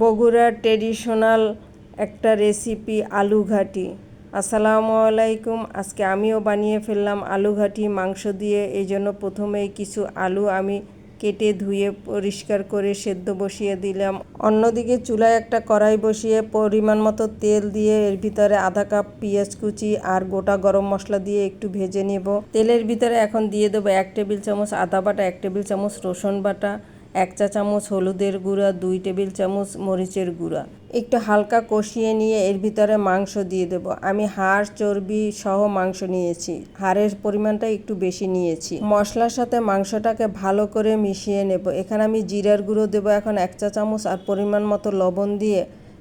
বগুড়ার ট্রেডিশনাল একটা রেসিপি আলু ঘাটি আসসালামু আলাইকুম। আজকে আমিও বানিয়ে ফেললাম আলু ঘাটি মাংস দিয়ে। এই জন্য প্রথমেই কিছু আলু আমি কেটে ধুয়ে পরিষ্কার করে সেদ্ধ বসিয়ে দিলাম। অন্যদিকে চুলায় একটা কড়াই বসিয়ে পরিমাণ মতো তেল দিয়ে এর ভিতরে আধা কাপ পেঁয়াজ কুচি আর গোটা গরম মশলা দিয়ে একটু ভেজে নেব। তেলের ভিতরে এখন দিয়ে দেবো এক টেবিল চামচ আদা বাটা, এক টেবিল চামচ রসুন বাটা এক চা চামচ হলুদের গুঁড়া, দুই টেবিল চামচ মরিচের গুঁড়া। একটু হালকা কষিয়ে নিয়ে এর ভিতরে মাংস দিয়ে দেব। আমি হাড়, চর্বি সহ মাংস নিয়েছি। হাড়ের পরিমাণটা একটু বেশি নিয়েছি। মশলার সাথে মাংসটাকে ভালো করে মিশিয়ে নেব। এখানে আমি জিরার গুঁড়ো দেবো। এখন এক চা চামচ আর পরিমাণ মতো লবণ দিয়ে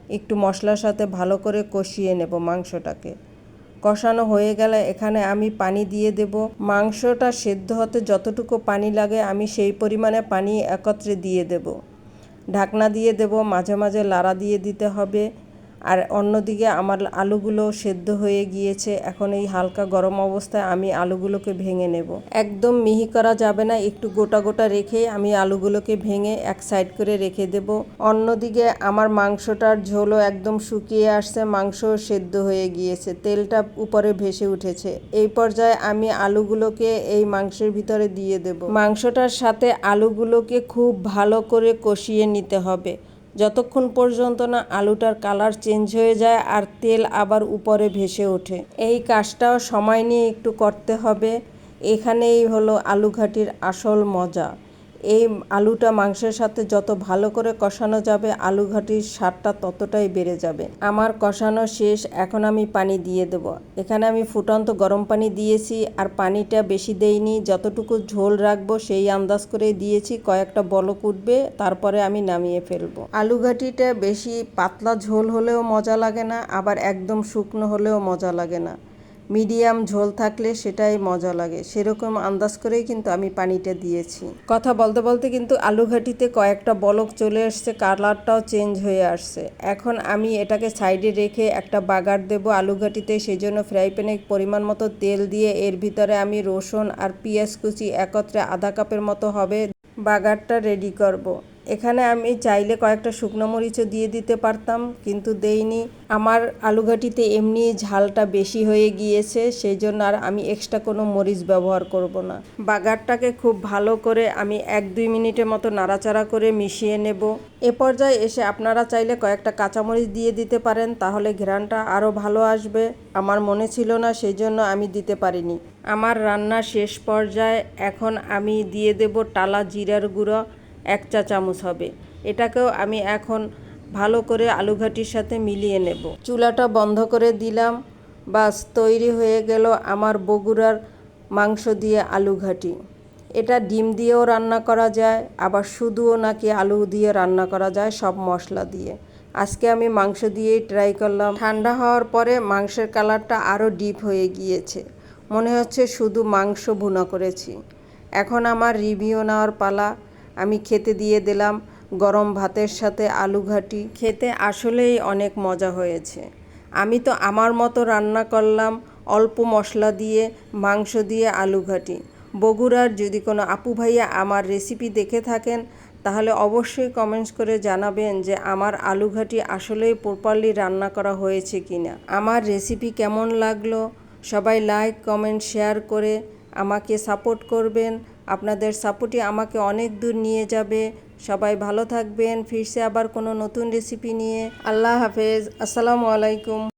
একটু মশলার সাথে ভালো করে কষিয়ে নেব মাংসটাকে। কষানো হয়ে গেলে এখানে আমি পানি দিয়ে দেব। মাংসটা সেদ্ধ হতে যতটুকু পানি লাগে আমি সেই পরিমাণে পানি একত্রে দিয়ে দেব। ঢাকনা দিয়ে দেব, মাঝে মাঝে লাড়া দিয়ে দিতে হবে। আর অন্যদিকে আমার আলুগুলো সেদ্ধ হয়ে গিয়েছে। এখন এই হালকা গরম অবস্থায় আমি আলুগুলোকে ভেঙে নেব। একদম মিহি করা যাবে না, একটু গোটা গোটা রেখে আমি আলুগুলোকে ভেঙে এক সাইড করে রেখে দেব। অন্যদিকে আমার মাংসটার ঝোলও একদম শুকিয়ে আসছে মাংস সেদ্ধ হয়ে গিয়েছে, তেলটা উপরে ভেসে উঠেছে। এই পর্যায়ে আমি আলুগুলোকে এই মাংসের ভিতরে দিয়ে দেব। মাংসটার সাথে আলুগুলোকে খুব ভালো করে কষিয়ে নিতে হবে। যতক্ষণ পর্যন্ত না আলুটার কালার চেঞ্জ হয়ে যায় আর তেল আবার উপরে ভেসে ওঠে। এই কাজটাও সময় নিয়ে একটু করতে হবে। এখানেই হলো আলু ঘাটির আসল মজা। এই আলুটা মাংসের সাথে যত ভালো করে কষানো যাবে, আলু ঘাটির স্বাদটা ততটাই বেড়ে যাবে। আমার কষানো শেষ, এখন আমি পানি দিয়ে দেব। এখানে আমি ফুটন্ত গরম পানি দিয়েছি আর পানিটা বেশি দেইনি। যতটুকু ঝোল রাখব সেই আন্দাজ করে দিয়েছি, কয়েকটা বলক উঠবে, তারপরে আমি নামিয়ে ফেলব। আলু ঘাটিটা বেশি পাতলা ঝোল হলেও মজা লাগে না, আবার একদম শুকনো হলেও মজা লাগে না। মিডিয়াম ঝোল থাকলে সেটাই মজা লাগে। সেরকম আন্দাজ করেই কিন্তু আমি পানিটা দিয়েছি। কথা বলতে বলতে কিন্তু আলু ঘাটিতে কয়েকটা বলক চলে আসছে, কালারটাও চেঞ্জ হয়ে আসছে। এখন আমি এটাকে সাইডে রেখে একটা বাগার দেব আলু ঘাটিতে সেই জন্য ফ্রাই প্যানে পরিমাণ মতো তেল দিয়ে এর ভিতরে আমি রসুন আর পেঁয়াজ কুচি একত্রে আধা কাপের মতো হবে। বাগারটা রেডি করব। এখানে আমি চাইলে কয়েকটা শুকনো মরিচও দিয়ে দিতে পারতাম, কিন্তু দেইনি। আমার আলুঘাটিতে এমনি ঝালটা বেশি হয়ে গিয়েছে সেই জন্য আর আমি এক্সট্রা কোনো মরিচ ব্যবহার করব না। বাগারটাকে খুব ভালো করে আমি এক দুই মিনিটের মতো নাড়াচাড়া করে মিশিয়ে নেব। এ পর্যায়ে এসে আপনারা চাইলে কয়েকটা কাঁচামরিচ দিয়ে দিতে পারেন, তাহলে ঘ্রানটা আরও ভালো আসবে। আমার মনে ছিল না সেই জন্য আমি দিতে পারিনি। আমার রান্না শেষ পর্যায়ে এখন আমি দিয়ে দেব টালা জিরার গুঁড়ো। এক চা চামচ হবে। এটাকেও আমি এখন ভালো করে আলুঘাটির সাথে মিলিয়ে নেব। চুলাটা বন্ধ করে দিলাম। বাস, তৈরি হয়ে গেল আমার বগুড়ার মাংস দিয়ে আলু ঘাটি। এটা ডিম দিয়েও রান্না করা যায়, আবার শুধুও নাকি আলু দিয়ে রান্না করা যায় সব মশলা দিয়ে। আজকে আমি মাংস দিয়েই ট্রাই করলাম। ঠান্ডা হওয়ার পরে মাংসের কালারটা আরও ডিপ হয়ে গিয়েছে। মনে হচ্ছে শুধু মাংস ভুনা করেছি। এখন আমার রিভিউ নেওয়ার পালা। আমি খেতে দিয়ে দিলাম গরম ভাতের সাথে আলু ঘাটি। খেতে আসলেই অনেক মজা হয়েছে। আমি তো আমার মতো রান্না করলাম অল্প মশলা দিয়ে, মাংস দিয়ে আলু ঘাটি। বগুড়ার যদি কোনো আপু ভাইয়া আমার রেসিপি দেখে থাকেন, তাহলে অবশ্যই কমেন্টস করে জানাবেন যে আমার আলু ঘাটি আসলেই প্রপারলি রান্না করা হয়েছে কি না আমার রেসিপি কেমন লাগল? সবাই লাইক কমেন্ট শেয়ার করে আমাকে সাপোর্ট করবেন। আপনাদের সাপোর্টই আমাকে অনেক দূর নিয়ে যাবে। সবাই ভালো থাকবেন। ফিরছে আবার কোনো নতুন রেসিপি নিয়ে। আল্লাহ হাফেজ। আসসালামু আলাইকুম।